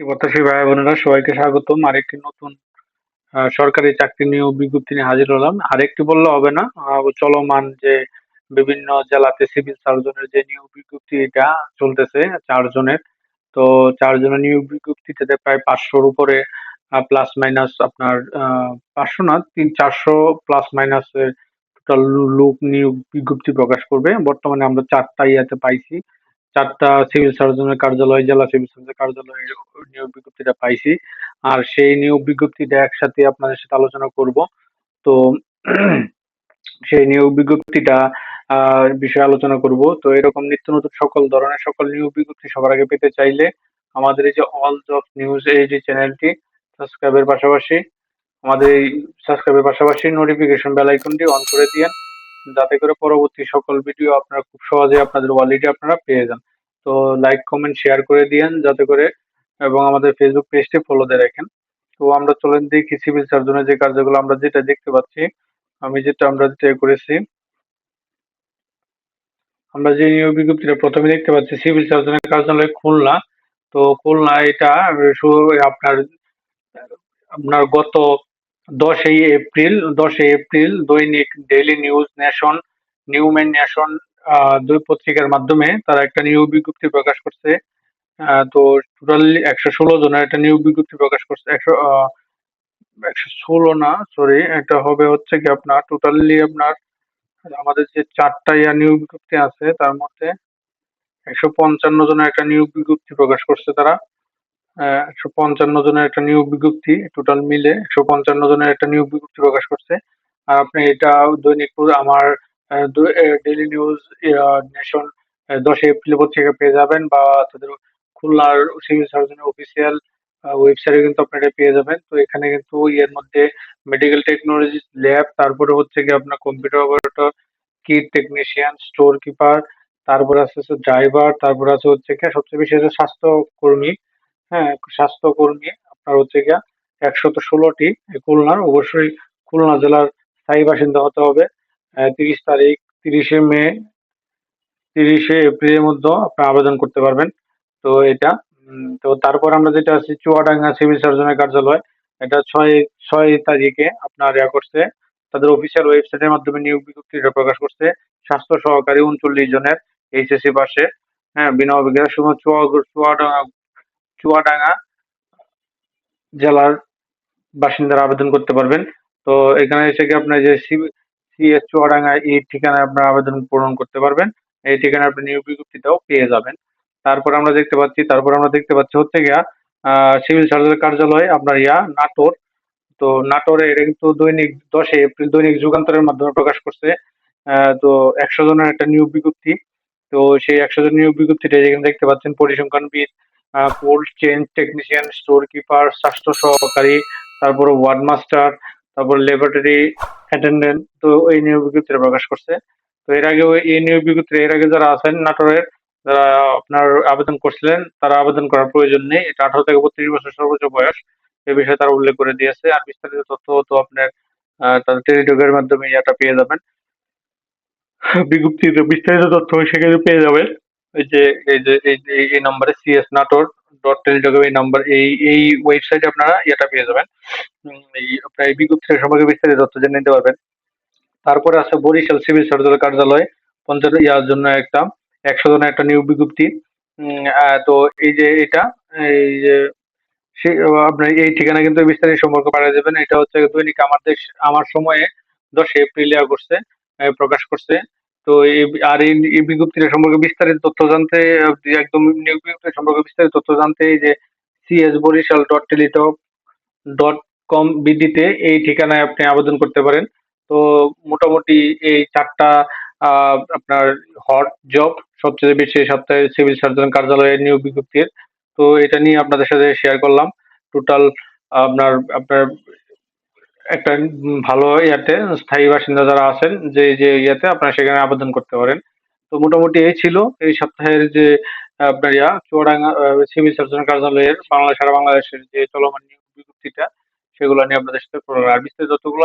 প্রত্যাশী ভাই বোনেরা সবাইকে স্বাগতম। আরেকটি নতুন সরকারি চাকরি নিয়োগ বিজ্ঞপ্তি নিয়ে হাজির হলাম। আরেকটি বললে হবে না চলমান যে বিভিন্ন জেলাতে সিভিল সার্জনের যে নিয়োগ বিজ্ঞপ্তি এটা চলতেছে চারজনের, তো চারজনের নিয়োগ বিজ্ঞপ্তিতে প্রায় পাঁচশোর উপরে প্লাস মাইনাস আপনার পাঁচশো না, তিন, চারশো প্লাস মাইনাস টোটাল লোক নিয়োগ বিজ্ঞপ্তি প্রকাশ করবে। বর্তমানে আমরা চারটা ইয়াতে পাইছি। চারটা সিভিল সার্জনের কার্যালয়, জেলা সিভিল সার্জনের কার্যালয়ে নিয়োগ বিজ্ঞপ্তিটা পাইছি। আর সেই নিয়োগ বিজ্ঞপ্তিটা একসাথে আপনাদের সাথে আলোচনা করব। তো সেই নিয়োগ বিজ্ঞপ্তিটা বিষয়ে আলোচনা করব। তো এরকম নিত্য নতুন সকল ধরনের সকল নিয়োগ বিজ্ঞপ্তি সবার আগে পেতে চাইলে আমাদের এই যে অল জব নিউজ এই যে চ্যানেলটি সাবস্ক্রাইবের পাশাপাশি, আমাদের এই সাবস্ক্রাইবের পাশাপাশি নোটিফিকেশন বেল আইকনটি অন করে দিয়েন। যাতে করে পরবর্তী সকল ভিডিও আপনারা খুব সহজে আপনাদের ওয়ালেটে আপনারা পেয়ে যান। তো লাইক কমেন্ট শেয়ার করে দিয়েন যাতে করে এবং আমাদের ফেসবুক পেজটি ফলো দিয়ে রাখেন। তো আমরা চলেন দেখি সিভিল সার্জনের যে কার্যগুলো আমরা যেটা দেখতে পাচ্ছি, আমি যেটা আমরা যেটা করেছি। আমরা যে নিয়োগ বিজ্ঞপ্তিটা প্রথমে দেখতে পাচ্ছি সিভিল সার্জনের কার্যালয় খুলনা। তো খুলনা এটা আপনার আপনার গত দশই এপ্রিল দশই এপ্রিল, দৈনিক daily news nation newman nation দুই পত্রিকার মাধ্যমে তারা একটা নিয়োগ বিজ্ঞপ্তি প্রকাশ করছে। তো টোটালি একশো ষোলো জনের একটা নিয়োগ বিজ্ঞপ্তি প্রকাশ করছে। একশো একশো ষোলো না সরি এটা হবে হচ্ছে কি আপনার টোটালি আপনার আমাদের যে চারটা ইয়া নিয়োগ বিজ্ঞপ্তি আছে, তার মধ্যে একশো পঞ্চান্ন জনের একটা নিয়োগ বিজ্ঞপ্তি প্রকাশ করছে তারা। একশো পঞ্চান্ন জনের একটা নিয়োগ বিজ্ঞপ্তি টোটাল মিলে একশো পঞ্চান্ন জনের একটা নিয়োগ বিজ্ঞপ্তি প্রকাশ করছে। আর আপনি এটা দৈনিক আমার ডেইলি নিউজ নেশন দশই এপ্রিল পত্রিকা পেয়ে যাবেন বা তাদের খুলনার সিভিল সার্জনের অফিসিয়াল ওয়েবসাইটে কিন্তু আপনি এটা পেয়ে যাবেন। তো এখানে কিন্তু এর মধ্যে মেডিকেল টেকনোলজি ল্যাব তারপরে হচ্ছে কি আপনার computer operator kit technician store keeper তারপরে আছে ড্রাইভার তারপরে আছে হচ্ছে কি সবচেয়ে বেশি হচ্ছে স্বাস্থ্যকর্মী। হ্যাঁ স্বাস্থ্যকর্মী আপনার হচ্ছে গিয়া একশত ষোলোটি খুলনার। অবশ্যই খুলনা জেলার স্থায়ী বাসিন্দা হতে হবে। তিরিশ তারিখ, তিরিশে মে, তিরিশে এপ্রিলের মধ্যে আপনি আবেদন করতে পারবেন। তো এটা তো তারপর আমরা যেটা আছি, চুয়াডাঙ্গা সিভিল সার্জনের কার্যালয়। এটা ছয় ছয় তারিখে আপনার ইয়া করছে, তাদের অফিসিয়াল ওয়েবসাইটের মাধ্যমে নিয়োগ বিজ্ঞপ্তিটা প্রকাশ করছে। স্বাস্থ্য সহকারী উনচল্লিশ জনের এইচএসসি পাশে। হ্যাঁ বিনা অভিজ্ঞতা শুধু চুয়া চুয়াডাঙ্গা চুয়াডাঙ্গা জেলার বাসিন্দারা আবেদন করতে পারবেন। তো এখানে এসে কি আপনার যে সিএস চুয়াডাঙ্গা এই ঠিকানায় আপনার আবেদন পূরণ করতে পারবেন। এই ঠিকানায় আপনি নিয়োগ বিজ্ঞপ্তিটাও পেয়ে যাবেন। তারপর আমরা দেখতে পাচ্ছি, তারপর আমরা দেখতে পাচ্ছি হচ্ছে গিয়া সিভিল সার্জনের কার্যালয়, আপনার ইয়া, নাটোর। তো নাটোরে এটা কিন্তু দৈনিক দশে এপ্রিল, দৈনিক যুগান্তরের মাধ্যমে প্রকাশ করছে। তো একশো জনের একটা নিয়োগ বিজ্ঞপ্তি। তো সেই একশো জন নিয়োগ বিজ্ঞপ্তিটা যেখানে দেখতে পাচ্ছেন, পরিসংখ্যানবিদ cold change technician store keeper স্বাস্থ্য সহকারী, তারপর ওয়ার্ড মাস্টার তারপর ল্যাবরেটরি অ্যাটেন্ডেন্ট তো এই নিয়োগ বিজ্ঞপ্তিটা প্রকাশ করছে। তো এর আগে এই নিয়োগ বিজ্ঞপ্তি এর আগে যারা আছেন নাটোরের, যারা আপনার আবেদন করছিলেন, তারা আবেদন করার প্রয়োজন নেই। এটা আঠারো থেকে বত্রিশ বছর সর্বোচ্চ বয়স। এ বিষয়ে তারা উল্লেখ করে দিয়েছে। আর বিস্তারিত তথ্য তো আপনার তাদের টেলিটকের মাধ্যমে ইয়াটা পেয়ে যাবেন। বিজ্ঞপ্তিতে বিস্তারিত তথ্য সেখানে পেয়ে যাবেন। এই যে এই যে, এই নম্বরে সিএস নাটোর ডট টেলিটক এই নাম্বার এই এই ওয়েবসাইটে আপনারা এটা পেয়ে যাবেন। এই আপনার এই বিজ্ঞপ্তির সম্পর্কে বিস্তারিত তথ্য জেনে নিতে পারবেন। তারপরে আছে বরিশাল সিভিল সার্জনের কার্যালয় পঞ্চায়েত ইয়ার জন্য একটা, একশো জনের একটা নিয়োগ বিজ্ঞপ্তি। তো এই যে এটা, এই যে, সে আপনার এই ঠিকানা কিন্তু বিস্তারিত সম্পর্কে পাঠিয়ে দেবেন। এটা হচ্ছে দৈনিক আমার দেশ, আমার সময়ে দশ এপ্রিল ইয়া করছে প্রকাশ করছে। তো আর এই বিজ্ঞপ্তিটা সম্পর্কে বিস্তারিত তথ্য জানতে, একদম নিয়োগ বিজ্ঞপ্তি সম্পর্কে বিস্তারিত তথ্য জানতে যে CS Barishal dot Teletalk dot com বিডিতে এই ঠিকানায় আপনি আবেদন করতে পারেন। তো মোটামুটি এই চারটা আপনার হট জব সবচেয়ে বেশি সপ্তাহে সিভিল সার্জন কার্যালয়ের নিয়োগ বিজ্ঞপ্তির। তো এটা নিয়ে আপনাদের সাথে শেয়ার করলাম। টোটাল আপনার আপনার একটা ভালো ইয়াতে স্থায়ী বাসিন্দা যারা আছেন, যে যে ইয়াতে আপনারা সেখানে আবেদন করতে পারেন তো মোটামুটি এই ছিল এই সপ্তাহের যে, আপনার ইয়া, চুয়াডাঙ্গা সিভিল সার্জন কার্যালয়ের বাংলা, সারা বাংলাদেশের যে চলমান বিজ্ঞপ্তিটা, সেগুলো নিয়ে আপনাদের সাথে। আর বিস্তারিত যতগুলো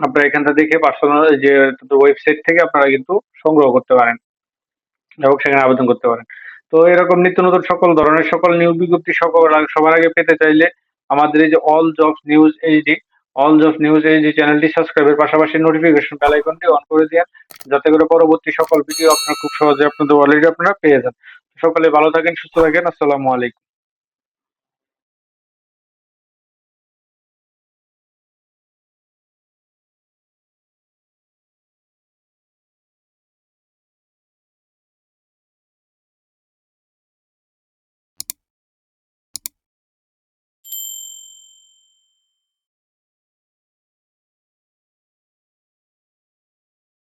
আপনারা এখানটা দেখে পার্সোনাল যে ওয়েবসাইট থেকে আপনারা কিন্তু সংগ্রহ করতে পারেন এবং সেখানে আবেদন করতে পারেন তো এরকম নিত্য নতুন সকল ধরনের, সকল নিয়োগ বিজ্ঞপ্তি সকল সবার আগে পেতে চাইলে আমাদের এই যে all jobs news HD all job news HD চ্যানেলটি সাবস্ক্রাইবের পাশাপাশি নোটিফিকেশন বেল আইকনটি অন করে দেন যাতে করে পরবর্তী সকল ভিডিও আপনারা খুব সহজে আপনাদের অলরেডি আপনারা পেয়ে যান। সকলে ভালো থাকেন, সুস্থ থাকেন, আসসালামু আলাইকুম।